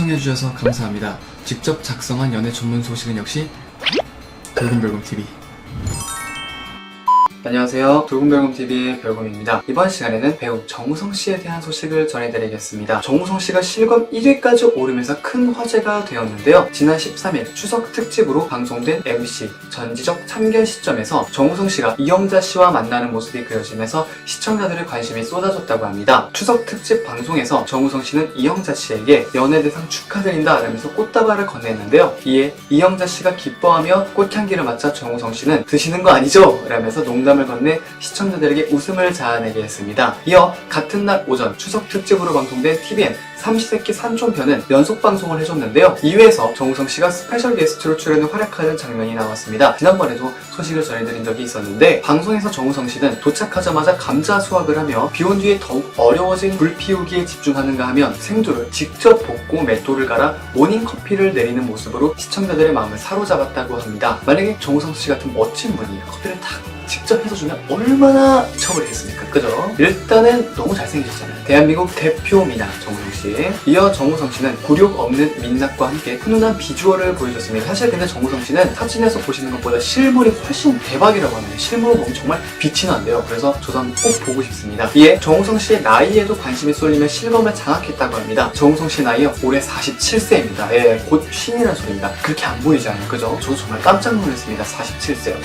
시청해주셔서 감사합니다. 직접 작성한 연애 전문 소식은 역시 돌곰별곰TV. 안녕하세요. 돌곰별곰TV의 별곰입니다. 이번 시간에는 배우 정우성 씨에 대한 소식을 전해드리겠습니다. 정우성 씨가 실검 1위까지 오르면서 큰 화제가 되었는데요. 지난 13일 추석 특집으로 방송된 MC 전지적 참견 시점에서 정우성 씨가 이영자 씨와 만나는 모습이 그려지면서 시청자들의 관심이 쏟아졌다고 합니다. 추석 특집 방송에서 정우성 씨는 이영자 씨에게 연예대상 축하드린다 라면서 꽃다발을 건넸는데요. 이에 이영자 씨가 기뻐하며 꽃향기를 맡자 정우성 씨는 드시는 거 아니죠? 라면서 농담 을 건네 시청자들에게 웃음을 자아내게 했습니다. 이어 같은 날 오전 추석 특집으로 방송된 TVN 삼시세끼 산촌편은 연속 방송을 해줬는데요. 2회에서 정우성 씨가 스페셜 게스트로 출연해 활약하는 장면이 나왔습니다. 지난번에도 소식을 전해드린 적이 있었는데 방송에서 정우성 씨는 도착하자마자 감자 수확을 하며 비온 뒤에 더욱 어려워진 불 피우기에 집중하는가 하면 생두를 직접 볶고 맷돌을 갈아 모닝 커피를 내리는 모습으로 시청자들의 마음을 사로잡았다고 합니다. 만약에 정우성 씨 같은 멋진 분이 커피를 탁 직접 해서 주면 얼마나 처벌이겠습니까? 그죠? 일단은 너무 잘생기셨잖아요. 대한민국 대표 미나 정우성 씨. 이어 정우성 씨는 굴욕 없는 민낯과 함께 훈훈한 비주얼을 보여줬습니다. 사실 근데 정우성 씨는 사진에서 보시는 것보다 실물이 훨씬 대박이라고 하네요. 실물을 보면 정말 빛이 난대요. 그래서 한번 꼭 보고 싶습니다. 이에 정우성 씨의 나이에도 관심이 쏠리며 실검을 장악했다고 합니다. 정우성 씨 나이요 올해 47세입니다. 예, 곧 쉰이라는 소리입니다. 그렇게 안 보이잖아요. 그죠? 저도 정말 깜짝 놀랐습니다. 47세.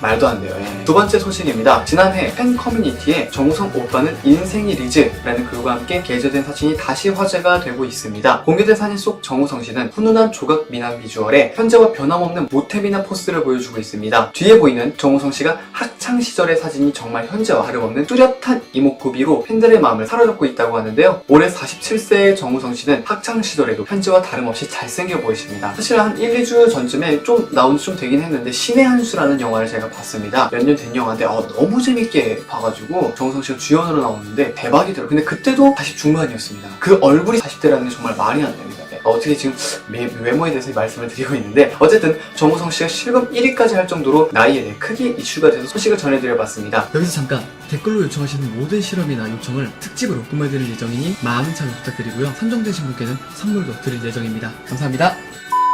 말도 안 돼요. 예. 두 번째 소식입니다. 지난해 팬 커뮤니티에 정우성 오빠는 인생이 리즈라는 글과 함께 게재된 사진이 다시 화제가 되고 있습니다. 공개된 사진 속 정우성 씨는 훈훈한 조각 미남 비주얼에 현재와 변함없는 모태미남 포스를 보여주고 있습니다. 뒤에 보이는 정우성 씨가 학창 시절의 사진이 정말 현재와 다름없는 뚜렷한 이목구비로 팬들의 마음을 사로잡고 있다고 하는데요. 올해 47세의 정우성 씨는 학창 시절에도 현재와 다름없이 잘생겨 보이십니다. 사실 한 1, 2주 전쯤에 좀 나온 지 좀 되긴 했는데 신의 한 수라는 영화를 제가 봤습니다. 몇 년 된 영화인데 어, 너무 재밌게 봐가지고 정우성 씨가 주연으로 나오는데 대박이더라고요. 근데 그때도 40 중반이었습니다. 그 얼굴이 40대라는 게 정말 말이 안 됩니다. 네. 어떻게 지금 외, 외모에 대해서 말씀을 드리고 있는데 어쨌든 정우성 씨가 실검 1위까지 할 정도로 나이에 대해 크게 이슈가 돼서 소식을 전해드려봤습니다. 여기서 잠깐 댓글로 요청하시는 모든 실험이나 요청을 특집으로 구매드릴 예정이니 많은 참여 부탁드리고요. 선정되신 분께는 선물도 드릴 예정입니다. 감사합니다.